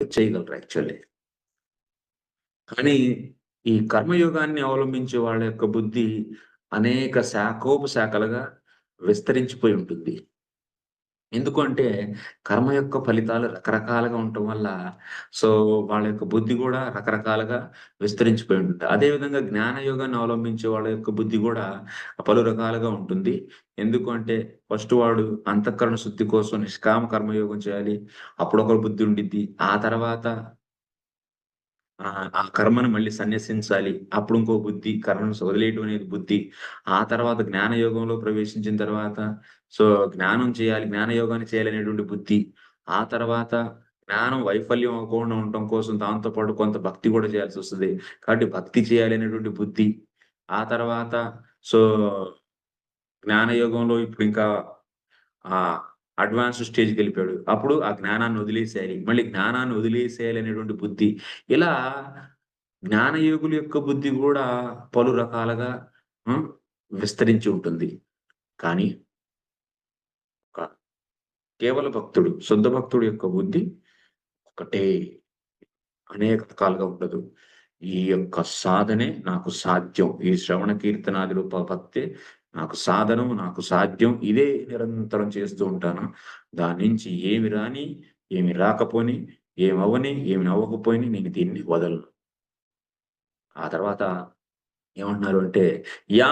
చేయగలరు యాక్చువల్లీ. కానీ ఈ కర్మయోగాన్ని అవలంబించే వాళ్ళ యొక్క బుద్ధి అనేక శాఖోపశాఖలుగా విస్తరించిపోయి ఉంటుంది. ఎందుకంటే కర్మ యొక్క ఫలితాలు రకరకాలుగా ఉండటం వల్ల సో వాళ్ళ యొక్క బుద్ధి కూడా రకరకాలుగా విస్తరించిపోయి ఉంటుంది. అదే విధంగా జ్ఞాన యోగాన్ని అవలంబించే వాళ్ళ యొక్క బుద్ధి కూడా పలు రకాలుగా ఉంటుంది. ఎందుకంటే ఫస్ట్ వాడు అంతఃకరణ శుద్ధి కోసం నిష్కామ కర్మయోగం చేయాలి. అప్పుడు బుద్ధి ఉండిద్ది. ఆ తర్వాత ఆ కర్మను మళ్ళీ సన్యసించాలి. అప్పుడు ఇంకో బుద్ధి కర్మను వదిలేయటం అనేది బుద్ధి. ఆ తర్వాత జ్ఞాన యోగంలో ప్రవేశించిన తర్వాత సో జ్ఞానం చేయాలి, జ్ఞాన యోగాన్ని చేయాలనేటువంటి బుద్ధి. ఆ తర్వాత జ్ఞానం వైఫల్యం అవ్వకుండా ఉండటం కోసం దాంతో పాటు కొంత భక్తి కూడా చేయాల్సి వస్తుంది కాబట్టి భక్తి చేయాలి అనేటువంటి బుద్ధి. ఆ తర్వాత సో జ్ఞాన యోగంలో ఇప్పుడు ఇంకా ఆ అడ్వాన్స్డ్ స్టేజ్కి వెళ్ళిపోయాడు అప్పుడు ఆ జ్ఞానాన్ని వదిలేసేయాలి. మళ్ళీ జ్ఞానాన్ని వదిలేసేయాలి అనేటువంటి బుద్ధి. ఇలా జ్ఞానయోగుల యొక్క బుద్ధి కూడా పలు రకాలుగా విస్తరించి ఉంటుంది. కానీ ఒక కేవల భక్తుడు, శుద్ధ భక్తుడు యొక్క బుద్ధి ఒకటే. అనేక రకాలుగా ఉండదు. ఈ యొక్క సాధనే నాకు సాధ్యం. ఈ శ్రవణ కీర్తనాది రూప భక్తే నాకు సాధనం, నాకు సాధ్యం. ఇదే నిరంతరం చేస్తూ ఉంటాను. దాని నుంచి ఏమి రాని, ఏమి రాకపోని, ఏమవ్వని, ఏమి అవ్వకపోయినా నేను దీన్ని వదలను. ఆ తర్వాత ఏమంటున్నారు అంటే, యా